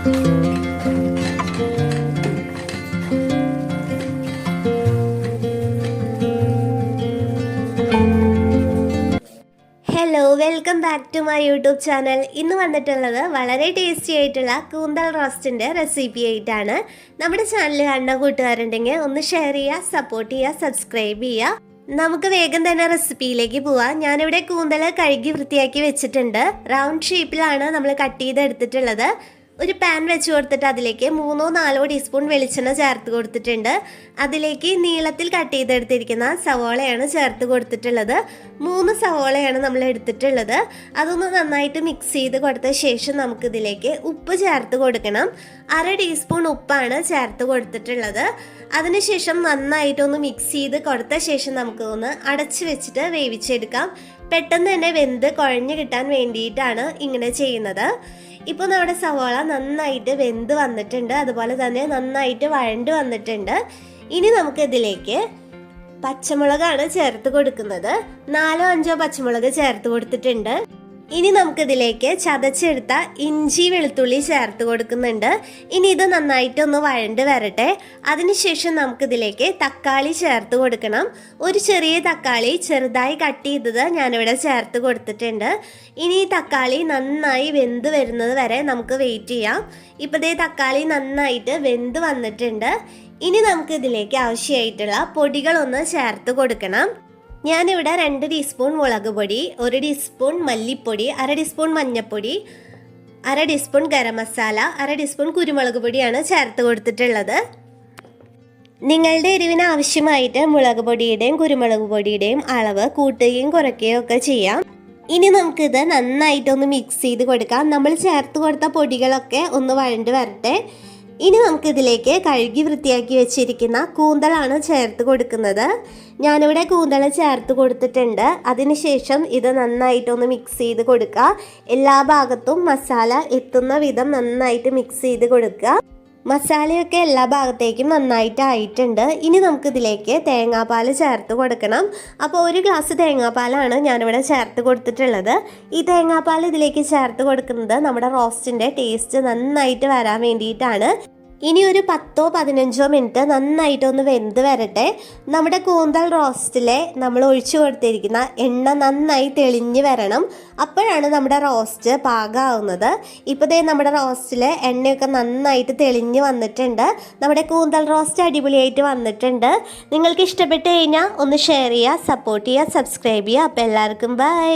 Hello welcome back to my YouTube channel ഇന്ന് വന്നിട്ടുള്ളത് വളരെ ടേസ്റ്റി ആയിട്ടുള്ള കൂന്തൽ റോസ്റ്റിന്റെ റെസിപ്പി ആയിട്ടാണ്. നമ്മുടെ ചാനൽ കാണുന്ന കൂട്ടുകാരുണ്ടെങ്കിൽ ഒന്ന് ഷെയർ ചെയ്യുക സപ്പോർട്ട് ചെയ്യുക സബ്സ്ക്രൈബ് ചെയ്യുക. നമുക്ക് വേഗം തന്നെ റെസിപ്പിയിലേക്ക് പോവാം. ഞാനിവിടെ കൂന്തൽ കഴുകി വൃത്തിയാക്കി വെച്ചിട്ടുണ്ട്. റൗണ്ട് ഷേപ്പിലാണ് നമ്മൾ കട്ട് ചെയ്ത് എടുത്തിട്ടുള്ളത് ഒരു പാൻ വെച്ച് കൊടുത്തിട്ട് അതിലേക്ക് മൂന്നോ നാലോ ടീസ്പൂൺ വെളിച്ചെണ്ണ ചേർത്ത് കൊടുത്തിട്ടുണ്ട്. അതിലേക്ക് നീളത്തിൽ കട്ട് ചെയ്തെടുത്തിരിക്കുന്ന സവോളയാണ് ചേർത്ത് കൊടുത്തിട്ടുള്ളത്. മൂന്ന് സവോളയാണ് നമ്മൾ എടുത്തിട്ടുള്ളത്. അതൊന്ന് നന്നായിട്ട് മിക്സ് ചെയ്ത് കൊടുത്ത ശേഷം നമുക്കിതിലേക്ക് ഉപ്പ് ചേർത്ത് കൊടുക്കണം. അര ടീസ്പൂൺ ഉപ്പാണ് ചേർത്ത് കൊടുത്തിട്ടുള്ളത്. അതിനുശേഷം നന്നായിട്ടൊന്ന് മിക്സ് ചെയ്ത് കൊടുത്ത ശേഷം നമുക്കൊന്ന് അടച്ച് വെച്ചിട്ട് വേവിച്ചെടുക്കാം. പെട്ടെന്ന് തന്നെ വെന്ത് കുഴഞ്ഞു കിട്ടാൻ വേണ്ടിയിട്ടാണ് ഇങ്ങനെ ചെയ്യുന്നത്. ഇപ്പോൾ നമ്മുടെ സവാള നന്നായിട്ട് വെന്ത് വന്നിട്ടുണ്ട്. അതുപോലെ തന്നെ നന്നായിട്ട് വഴണ്ട് വന്നിട്ടുണ്ട്. ഇനി നമുക്ക് ഇതിലേക്ക് പച്ചമുളകാണ് ചേർത്ത് കൊടുക്കുന്നത്. നാലോ അഞ്ചോ പച്ചമുളക് ചേർത്ത് കൊടുത്തിട്ടുണ്ട്. ഇനി നമുക്കിതിലേക്ക് ചതച്ചെടുത്ത ഇഞ്ചി വെളുത്തുള്ളി ചേർത്ത് കൊടുക്കുന്നുണ്ട്. ഇനി ഇത് നന്നായിട്ടൊന്ന് വഴണ്ട് വരട്ടെ. അതിനുശേഷം നമുക്കിതിലേക്ക് തക്കാളി ചേർത്ത് കൊടുക്കണം. ഒരു ചെറിയ തക്കാളി ചെറുതായി കട്ട് ചെയ്തത് ഞാനിവിടെ ചേർത്ത് കൊടുത്തിട്ടുണ്ട്. ഇനി ഈ തക്കാളി നന്നായി വെന്ത് വരുന്നത് വരെ നമുക്ക് വെയിറ്റ് ചെയ്യാം. ഇപ്പോഴത്തെ തക്കാളി നന്നായിട്ട് വെന്ത് വന്നിട്ടുണ്ട്. ഇനി നമുക്കിതിലേക്ക് ആവശ്യമായിട്ടുള്ള പൊടികളൊന്ന് ചേർത്ത് കൊടുക്കണം. ഞാനിവിടെ രണ്ട് ടീസ്പൂൺ മുളക് പൊടി ഒരു ടീസ്പൂൺ മല്ലിപ്പൊടി അര ടീസ്പൂൺ മഞ്ഞൾപ്പൊടി അര ടീസ്പൂൺ ഗരം മസാല അര ടീസ്പൂൺ കുരുമുളക് പൊടിയാണ് ചേർത്ത് കൊടുത്തിട്ടുള്ളത്. നിങ്ങളുടെ എരിവിന് ആവശ്യമായിട്ട് മുളക് പൊടിയുടെയും കുരുമുളക് പൊടിയുടെയും അളവ് കൂട്ടുകയും കുറയ്ക്കുകയും ഒക്കെ ചെയ്യാം. ഇനി നമുക്കിത് നന്നായിട്ടൊന്ന് മിക്സ് ചെയ്ത് കൊടുക്കാം. നമ്മൾ ചേർത്ത് കൊടുത്ത പൊടികളൊക്കെ ഒന്ന് വഴണ്ട് വരട്ടെ. ഇനി നമുക്കിതിലേക്ക് കഴുകി വൃത്തിയാക്കി വെച്ചിരിക്കുന്ന കൂന്തളാണ് ചേർത്ത് കൊടുക്കുന്നത്. ഞാനിവിടെ കൂന്തൾ ചേർത്ത് കൊടുത്തിട്ടുണ്ട്. അതിനുശേഷം ഇത് നന്നായിട്ടൊന്ന് മിക്സ് ചെയ്ത് കൊടുക്കുക. എല്ലാ ഭാഗത്തും മസാല എത്തുന്ന വിധം നന്നായിട്ട് മിക്സ് ചെയ്ത് കൊടുക്കുക. മസാലയൊക്കെ എല്ലാ ഭാഗത്തേക്കും നന്നായിട്ട് ആയിട്ടുണ്ട് ഇനി നമുക്കിതിലേക്ക് തേങ്ങാപ്പാൽ ചേർത്ത് കൊടുക്കണം. അപ്പോൾ ഒരു ഗ്ലാസ് തേങ്ങാപ്പാലാണ് ഞാനിവിടെ ചേർത്ത് കൊടുത്തിട്ടുള്ളത്. ഈ തേങ്ങാപ്പാൽ ഇതിലേക്ക് ചേർത്ത് കൊടുക്കുന്നത് നമ്മുടെ റോസ്റ്റിന്റെ ടേസ്റ്റ് നന്നായിട്ട് വരാൻ വേണ്ടിയിട്ടാണ്. ഇനി ഒരു പത്തോ പതിനഞ്ചോ മിനിറ്റ് നന്നായിട്ടൊന്ന് വെന്ത് വരട്ടെ. നമ്മുടെ കൂന്തൽ റോസ്റ്റിലെ നമ്മൾ ഒഴിച്ചു കൊടുത്തിരിക്കുന്ന എണ്ണ നന്നായി തെളിഞ്ഞ് വരണം. അപ്പോഴാണ് നമ്മുടെ റോസ്റ്റ് പാകമാവുന്നത് ഇപ്പോൾ ദേ നമ്മുടെ റോസ്റ്റിലെ എണ്ണയൊക്കെ നന്നായിട്ട് തെളിഞ്ഞ് വന്നിട്ടുണ്ട്. നമ്മുടെ കൂന്തൽ റോസ്റ്റ് അടിപൊളിയായിട്ട് വന്നിട്ടുണ്ട്. നിങ്ങൾക്ക് ഇഷ്ടപ്പെട്ട് കഴിഞ്ഞാൽ ഒന്ന് ഷെയർ ചെയ്യുക സപ്പോർട്ട് ചെയ്യുക സബ്സ്ക്രൈബ് ചെയ്യുക. അപ്പോൾ എല്ലാവർക്കും ബൈ.